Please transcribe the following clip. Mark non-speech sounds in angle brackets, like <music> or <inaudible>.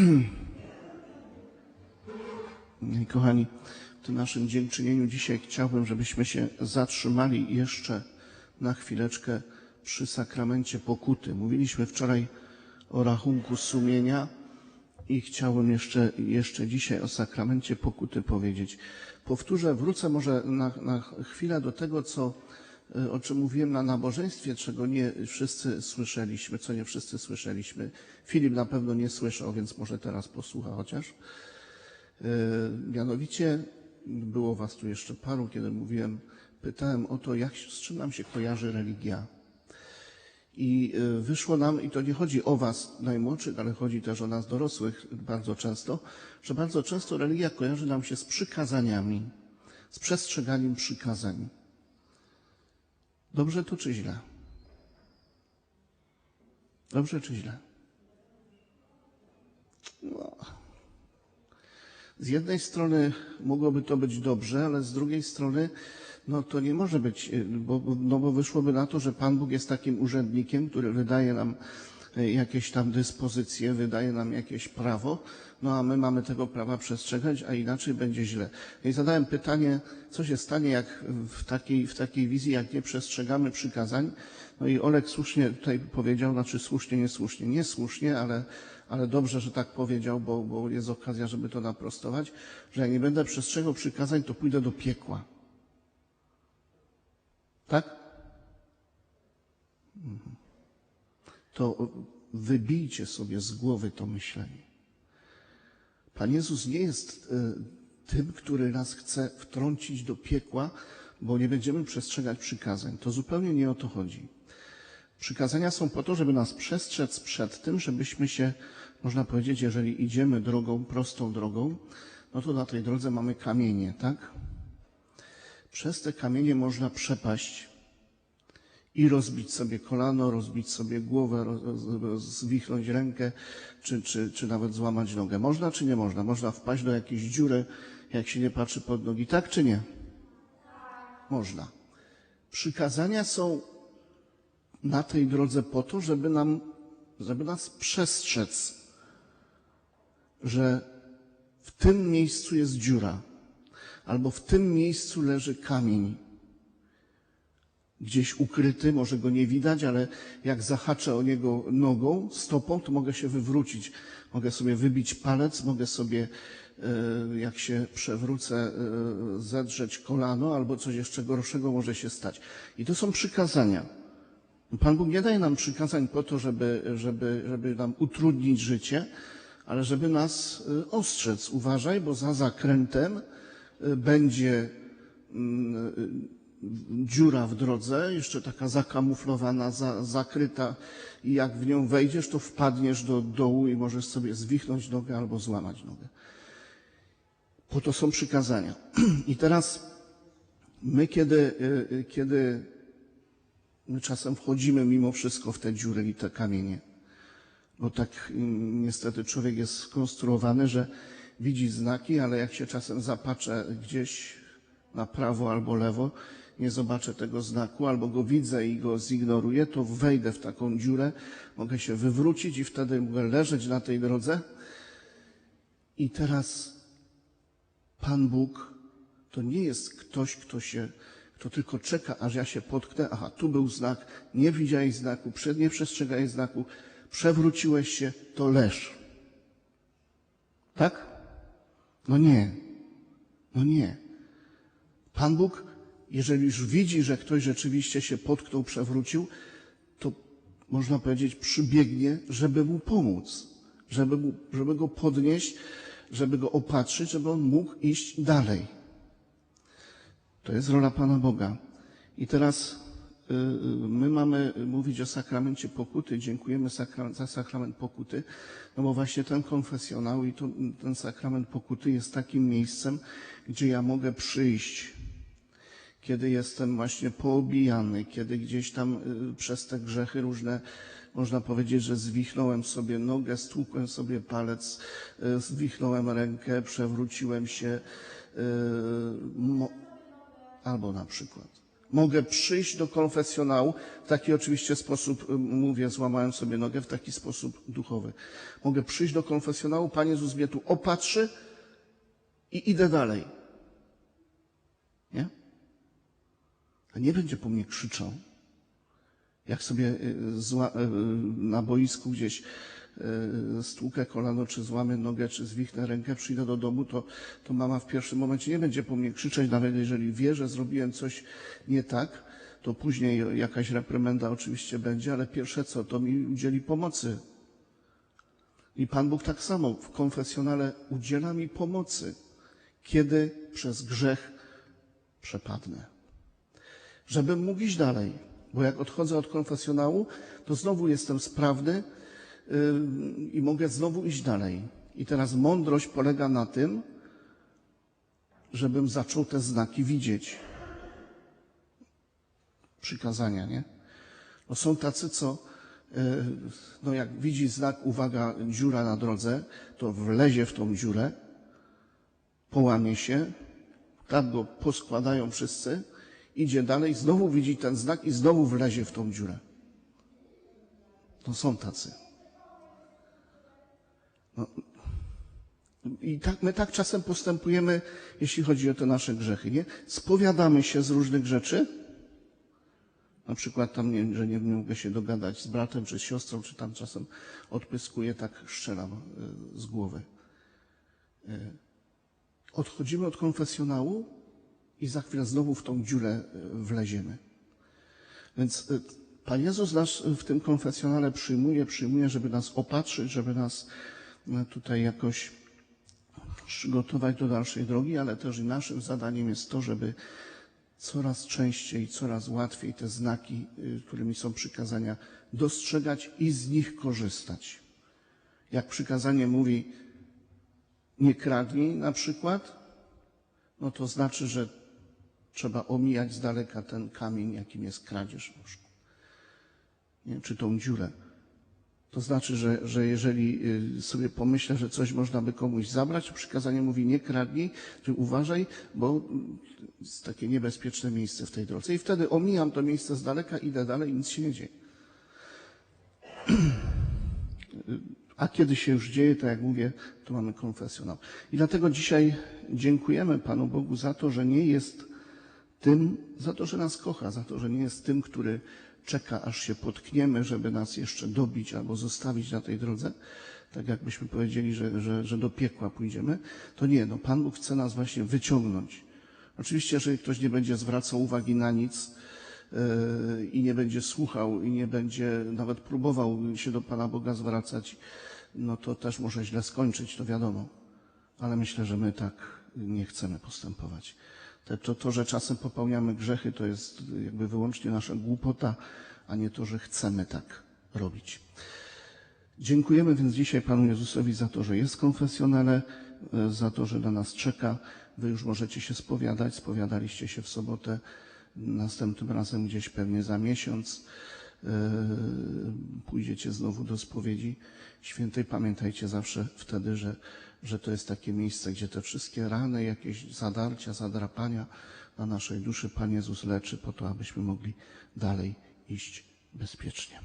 <clears throat> Kochani, w tym naszym dziękczynieniu dzisiaj chciałbym, żebyśmy się zatrzymali jeszcze na chwileczkę przy sakramencie pokuty. Mówiliśmy wczoraj o rachunku sumienia i chciałbym jeszcze, jeszcze dzisiaj o sakramencie pokuty powiedzieć. Powtórzę, wrócę może na, na chwilę do tego, co, o czym mówiłem na nabożeństwie, czego nie wszyscy słyszeliśmy, co nie wszyscy słyszeliśmy. Filip na pewno nie słyszał, więc może teraz posłucha chociaż. E, Mianowicie było was tu jeszcze paru, kiedy mówiłem, pytałem o to, jak, z czym nam się kojarzy religia. I e, wyszło nam, i to nie chodzi o was najmłodszych, ale chodzi też o nas dorosłych bardzo często, że bardzo często religia kojarzy nam się z przykazaniami, z przestrzeganiem przykazań. Dobrze to czy źle? Dobrze czy źle? No. Z jednej strony mogłoby to być dobrze, ale z drugiej strony no to nie może być, y, bo, no bo wyszłoby na to, że Pan Bóg jest takim urzędnikiem, który wydaje nam jakieś tam dyspozycje, wydaje nam jakieś prawo, no a my mamy tego prawa przestrzegać, a inaczej będzie źle. I zadałem pytanie, co się stanie, jak w takiej, w takiej wizji, jak nie przestrzegamy przykazań. No i Olek słusznie tutaj powiedział, znaczy słusznie, niesłusznie. Niesłusznie, ale, ale dobrze, że tak powiedział, bo, bo jest okazja, żeby to naprostować, że jak nie będę przestrzegał przykazań, to pójdę do piekła. Tak? To wybijcie sobie z głowy to myślenie. Pan Jezus nie jest y, tym, który nas chce wtrącić do piekła, bo nie będziemy przestrzegać przykazań. To zupełnie nie o to chodzi. Przykazania są po to, żeby nas przestrzec przed tym, żebyśmy się, można powiedzieć, jeżeli idziemy drogą, prostą drogą, no to na tej drodze mamy kamienie, tak? Przez te kamienie można przepaść i rozbić sobie kolano, rozbić sobie głowę, zwichnąć rękę, czy, czy, czy nawet złamać nogę. Można czy nie można? Można wpaść do jakiejś dziury, jak się nie patrzy pod nogi. Tak czy nie? Można. Przykazania są na tej drodze po to, żeby nam, żeby nas przestrzec, że w tym miejscu jest dziura, albo w tym miejscu leży kamień. Gdzieś ukryty, może go nie widać, ale jak zahaczę o niego nogą, stopą, to mogę się wywrócić. Mogę sobie wybić palec, mogę sobie, e, jak się przewrócę, e, zedrzeć kolano, albo coś jeszcze gorszego może się stać. I to są przykazania. Pan Bóg nie daje nam przykazań po to, żeby, żeby, żeby nam utrudnić życie, ale żeby nas y, ostrzec. Uważaj, bo za zakrętem będzie mm, dziura w drodze, jeszcze taka zakamuflowana, za, zakryta i jak w nią wejdziesz, to wpadniesz do dołu i możesz sobie zwichnąć nogę albo złamać nogę. Po to są przykazania. <clears throat> I teraz my, kiedy, kiedy My czasem wchodzimy mimo wszystko w te dziury i te kamienie. Bo tak mm, niestety człowiek jest skonstruowany, że widzi znaki, ale jak się czasem zapatrzę gdzieś na prawo albo lewo, nie zobaczę tego znaku, albo go widzę i go zignoruję, to wejdę w taką dziurę, mogę się wywrócić i wtedy mogę leżeć na tej drodze. I teraz Pan Bóg to nie jest ktoś, kto się to tylko czeka, aż ja się potknę. Aha, tu był znak, nie widziałeś znaku, nie przestrzegałeś znaku, przewróciłeś się, to leż. Tak? No nie. No nie. Pan Bóg, jeżeli już widzi, że ktoś rzeczywiście się potknął, przewrócił, to można powiedzieć, przybiegnie, żeby mu pomóc, żeby, mu, żeby go podnieść, żeby go opatrzyć, żeby on mógł iść dalej. To jest rola Pana Boga. I teraz y, y, my mamy mówić o sakramencie pokuty. Dziękujemy za sakrament pokuty, no bo właśnie ten konfesjonał i ten sakrament pokuty jest takim miejscem, gdzie ja mogę przyjść, kiedy jestem właśnie poobijany, kiedy gdzieś tam y, przez te grzechy różne można powiedzieć, że zwichnąłem sobie nogę, stłukłem sobie palec, zwichnąłem rękę, przewróciłem się. Mo- Albo na przykład. Mogę przyjść do konfesjonału w taki oczywiście sposób, y, mówię, złamałem sobie nogę, w taki sposób duchowy. Mogę przyjść do konfesjonału, Pan Jezus mnie tu opatrzy i idę dalej. Nie? A nie będzie po mnie krzyczał. Jak sobie y, zła, y, na boisku gdzieś y, stłukę kolano, czy złamię nogę, czy zwichnę rękę, przyjdę do domu, to, to mama w pierwszym momencie nie będzie po mnie krzyczeć, nawet jeżeli wie, że zrobiłem coś nie tak, to później jakaś reprymenda oczywiście będzie, ale pierwsze co, to mi udzieli pomocy. I Pan Bóg tak samo w konfesjonale udziela mi pomocy, kiedy przez grzech przepadnę. Żebym mógł iść dalej, bo jak odchodzę od konfesjonału, to znowu jestem sprawny yy, i mogę znowu iść dalej. I teraz mądrość polega na tym, żebym zaczął te znaki widzieć. Przykazania, nie? No są tacy, co yy, no jak widzi znak, uwaga, dziura na drodze, to wlezie w tą dziurę, połamie się, tak go poskładają wszyscy, idzie dalej, znowu widzi ten znak i znowu wlezie w tą dziurę. To są tacy. No. I tak, my tak czasem postępujemy, jeśli chodzi o te nasze grzechy, nie? Spowiadamy się z różnych rzeczy, na przykład tam, nie, że nie mogę się dogadać z bratem czy z siostrą, czy tam czasem odpyskuję, tak strzelam y, z głowy. Y, Odchodzimy od konfesjonału i za chwilę znowu w tą dziurę y, wleziemy. Więc y, Pan Jezus nas w tym konfesjonale przyjmuje, przyjmuje, żeby nas opatrzyć, żeby nas y, tutaj jakoś przygotować do dalszej drogi, ale też i naszym zadaniem jest to, żeby coraz częściej, coraz łatwiej te znaki, którymi są przykazania, dostrzegać i z nich korzystać. Jak przykazanie mówi, nie kradnij na przykład, no to znaczy, że trzeba omijać z daleka ten kamień, jakim jest kradzież przykład. Nie? Czy tą dziurę. To znaczy, że, że jeżeli y, sobie pomyślę, że coś można by komuś zabrać, przykazanie mówi nie kradnij, czy uważaj, bo mm, jest takie niebezpieczne miejsce w tej drodze. I wtedy omijam to miejsce z daleka, idę dalej nic się nie dzieje. A kiedy się już dzieje, tak jak mówię, to mamy konfesjonał. I dlatego dzisiaj dziękujemy Panu Bogu za to, że nie jest tym, za to, że nas kocha, za to, że nie jest tym, który czeka, aż się potkniemy, żeby nas jeszcze dobić albo zostawić na tej drodze, tak jakbyśmy powiedzieli, że, że, że do piekła pójdziemy, to nie, no Pan Bóg chce nas właśnie wyciągnąć. Oczywiście, jeżeli ktoś nie będzie zwracał uwagi na nic yy, i nie będzie słuchał i nie będzie nawet próbował się do Pana Boga zwracać, no to też może źle skończyć, to wiadomo. Ale myślę, że my tak nie chcemy postępować. To, to, że czasem popełniamy grzechy, to jest jakby wyłącznie nasza głupota, a nie to, że chcemy tak robić. Dziękujemy więc dzisiaj Panu Jezusowi za to, że jest konfesjonale, e, za to, że na nas czeka. Wy już możecie się spowiadać. Spowiadaliście się w sobotę, następnym razem gdzieś pewnie za miesiąc. e, Pójdziecie znowu do spowiedzi świętej. Pamiętajcie zawsze wtedy, że, że to jest takie miejsce, gdzie te wszystkie rany, jakieś zadarcia, zadrapania na naszej duszy Pan Jezus leczy po to, abyśmy mogli dalej iść bezpiecznie.